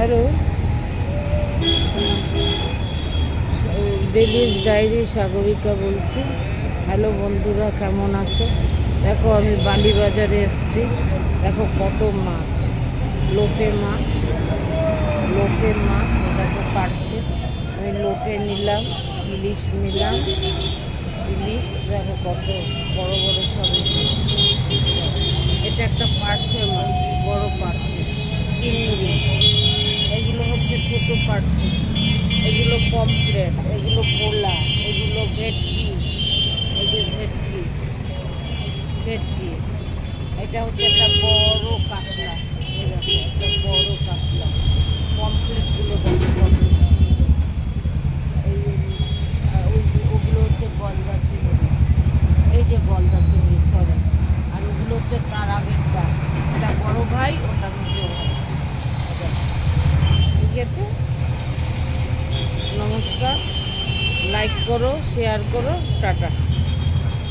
Hello dailies diary Sagarika বলছি। Hello বন্ধুরা, কেমন আছো? দেখো আমি বালি বাজারে এসেছি। দেখো কত মাছ, লোটে মাছ লোটে মাছ, দেখো কাটছে। আমি লোটে নিলাম, ইলিশ নিলাম, ইলিশ, দেখো কত বড় বড় সব এটা একটা পার্সে মাছ, বড় পার্সে পার্সে এগুলো পমফ্লেট এগুলো পোলা এগুলো ভেটকি এগুলো ভেটকি ভেটকি। এটা হচ্ছে একটা বড় কাঁকড়া লাইক করো শেয়ার করো টাটা।